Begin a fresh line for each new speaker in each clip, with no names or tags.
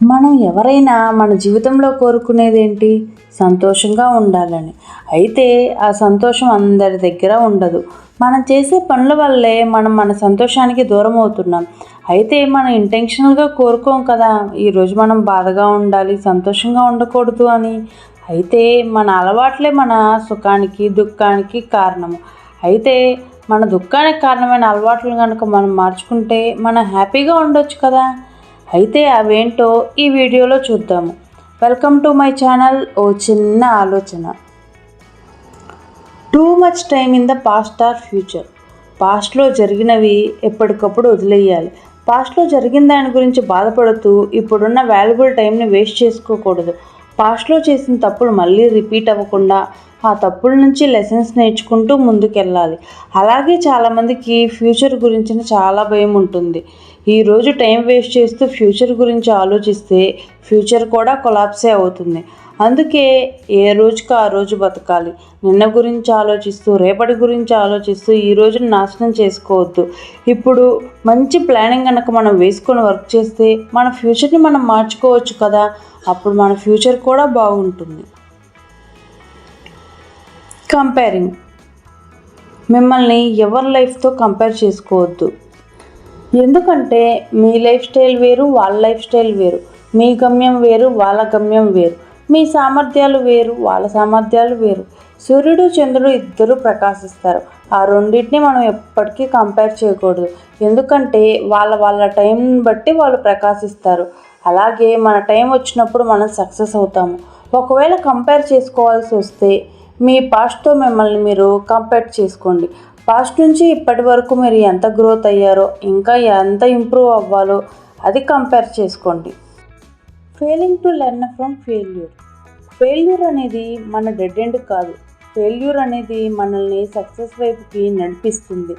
మనం ఎవరైనా మన జీవితంలో కోరుకునేది ఏంటి సంతోషంగా ఉండాలని. అయితే ఆ సంతోషం అందరి దగ్గర ఉండదు. మనం చేసే పనుల వల్లే మనం మన సంతోషానికి దూరం అవుతున్నాం. అయితే మనం ఇంటెన్షనల్గా కోరుకోం కదా ఈరోజు మనం బాధగా ఉండాలి సంతోషంగా ఉండకూడదు అని. అయితే మన అలవాట్లే మన సుఖానికి దుఃఖానికి కారణము. అయితే మన దుఃఖానికి కారణమైన అలవాట్లు కనుక మనం మార్చుకుంటే మనం హ్యాపీగా ఉండొచ్చు కదా. అయితే అవేంటో ఈ వీడియోలో చూద్దాము. వెల్కమ్ టు మై ఛానల్ ఓ చిన్న ఆలోచన. Too much time in the past or future పాస్ట్లో జరిగినవి ఎప్పటికప్పుడు వదిలేయాలి. పాస్ట్లో జరిగిన దాని గురించి బాధపడుతూ ఇప్పుడున్న వాల్యుబుల్ టైంని వేస్ట్ చేసుకోకూడదు. పాస్ట్లో చేసిన తప్పులు మళ్ళీ రిపీట్ అవ్వకుండా ఆ తప్పుల నుంచి లెసన్స్ నేర్చుకుంటూ ముందుకెళ్ళాలి. అలాగే చాలామందికి ఫ్యూచర్ గురించిన చాలా భయం ఉంటుంది. ఈరోజు టైం వేస్ట్ చేస్తూ ఫ్యూచర్ గురించి ఆలోచిస్తే ఫ్యూచర్ కూడా కొలాప్సే అవుతుంది. అందుకే ఏ రోజుకి ఆ రోజు బతకాలి. నిన్న గురించి ఆలోచిస్తూ రేపటి గురించి ఆలోచిస్తూ ఈ రోజును నాశనం చేసుకోవద్దు. ఇప్పుడు మంచి ప్లానింగ్ కనుక మనం వేసుకొని వర్క్ చేస్తే మన ఫ్యూచర్ని మనం మార్చుకోవచ్చు కదా. అప్పుడు మన ఫ్యూచర్ కూడా బాగుంటుంది. కంపేరింగ్ మిమ్మల్ని ఎవరి లైఫ్తో కంపేర్ చేసుకోవద్దు. ఎందుకంటే మీ లైఫ్ స్టైల్ వేరు వాళ్ళ లైఫ్ స్టైల్ వేరు. మీ గమ్యం వేరు వాళ్ళ గమ్యం వేరు. మీ సామర్థ్యాలు వేరు వాళ్ళ సామర్థ్యాలు వేరు. సూర్యుడు చంద్రుడు ఇద్దరు ప్రకాశిస్తారు. ఆ రెండింటిని మనం ఎప్పటికీ కంపేర్ చేయకూడదు. ఎందుకంటే వాళ్ళ వాళ్ళ టైం బట్టి వాళ్ళు ప్రకాశిస్తారు. అలాగే మన టైం వచ్చినప్పుడు మనం సక్సెస్ అవుతాము. ఒకవేళ కంపేర్ చేసుకోవాల్సి వస్తే మీ పాస్ట్తో మిమ్మల్ని మీరు కంపేర్ చేసుకోండి. పాస్ట్ నుంచి ఇప్పటి వరకు మీరు ఎంత గ్రోత్ అయ్యారో ఇంకా ఎంత ఇంప్రూవ్ అవ్వాలో అది కంపేర్ చేసుకోండి. Failing to learn from failure failure అనేది మన డెడ్ ఎండ్ కాదు. ఫెయిల్యూర్ అనేది మనల్ని సక్సెస్ వైపుకి నడిపిస్తుంది.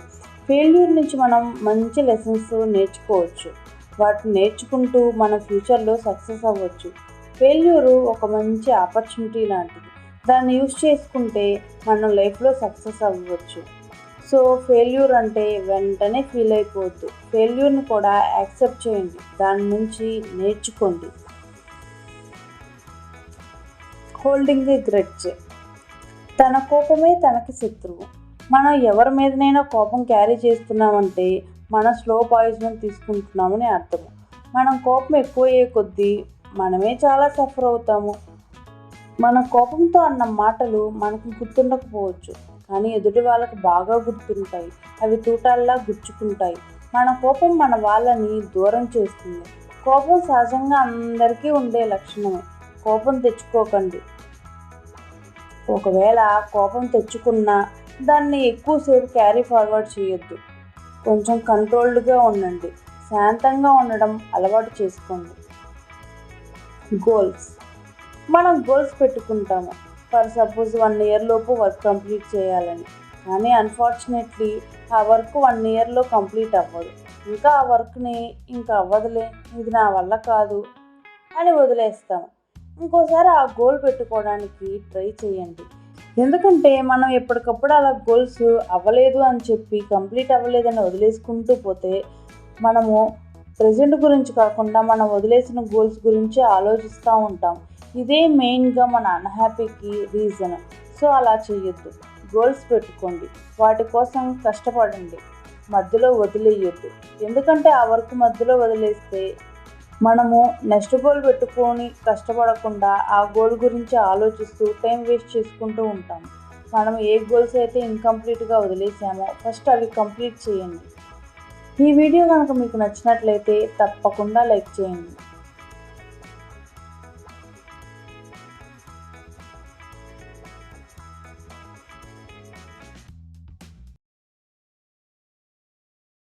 ఫెయిల్యూర్ నుంచి మనం మంచి లెసన్స్ నేర్చుకోవచ్చు. వాటిని నేర్చుకుంటూ మన ఫ్యూచర్లో సక్సెస్ అవ్వచ్చు. ఫెయిల్యూరు ఒక మంచి ఆపర్చునిటీ లాంటిది. దాన్ని యూస్ చేసుకుంటే మనం లైఫ్లో సక్సెస్ అవ్వచ్చు. సో ఫెయిల్యూర్ అంటే వెంటనే ఫీల్ అయిపోవద్దు. ఫెయిల్యూర్ని కూడా యాక్సెప్ట్ చేయండి. దాని నుంచి నేర్చుకోండి. Holding a grudge. తన కోపమే తనకి శత్రువు. మనం ఎవరి మీదనైనా కోపం క్యారీ చేస్తున్నామంటే మనం స్లో పాయిజన్ తీసుకుంటున్నామని అర్థం. మనం కోపం ఎక్కువ అయ్యే కొద్దీ మనమే చాలా సఫర్ అవుతాము. మన కోపంతో అన్న మాటలు మనకు గుర్తుండకపోవచ్చు. కానీ ఎదుటి వాళ్ళకి బాగా గుర్తుంటాయి. అవి తూటాల్లా గుచ్చుకుంటాయి. మన కోపం మన వాళ్ళని దూరం చేస్తుంది. కోపం సహజంగా అందరికీ ఉండే లక్షణమే. కోపం తెచ్చుకోకండి. ఒకవేళ కోపం తెచ్చుకున్నా దాన్ని ఎక్కువసేపు క్యారీ ఫార్వర్డ్ చేయొద్దు. కొంచెం కంట్రోల్డ్గా ఉండండి. శాంతంగా ఉండడం అలవాటు చేసుకోండి. గోల్స్ మనం గోల్స్ పెట్టుకుంటాము. ఫర్ సపోజ్ వన్ ఇయర్ లోపు వర్క్ కంప్లీట్ చేయాలని. కానీ అన్ఫార్చునేట్లీ ఆ వర్క్ వన్ ఇయర్లో కంప్లీట్ అవ్వదు. ఇంకా ఆ వర్క్ని ఇంకా అవ్వదులే ఇది నా వల్ల కాదు అని వదిలేస్తాము. ఇంకోసారి ఆ గోల్ పెట్టుకోవడానికి ట్రై చేయండి. ఎందుకంటే మనం ఎప్పటికప్పుడు అలా గోల్స్ అవ్వలేదు అని చెప్పి కంప్లీట్ అవ్వలేదని వదిలేసుకుంటూ పోతే మనము ప్రజెంట్ గురించి కాకుండా మనం వదిలేసిన గోల్స్ గురించి ఆలోచిస్తూ ఉంటాం. ఇదే మెయిన్గా మన అన్హ్యాపీకి రీజన్ సో అలా చేయొద్దు గోల్స్ పెట్టుకోండి. వాటి కోసం కష్టపడండి. మధ్యలో వదిలేయొద్దు. ఎందుకంటే ఆ వర్క్ మధ్యలో వదిలేస్తే మనము నెక్స్ట్ గోల్ పెట్టుకొని కష్టపడకుండా ఆ గోల్ గురించి ఆలోచిస్తూ టైం వేస్ట్ చేసుకుంటూ ఉంటాం. మనం ఏ గోల్స్ అయితే ఇన్కంప్లీట్గా వదిలేసామో ఫస్ట్ అవి కంప్లీట్ చేయండి. ఈ వీడియో కనుక మీకు నచ్చినట్లయితే తప్పకుండా లైక్ చేయండి.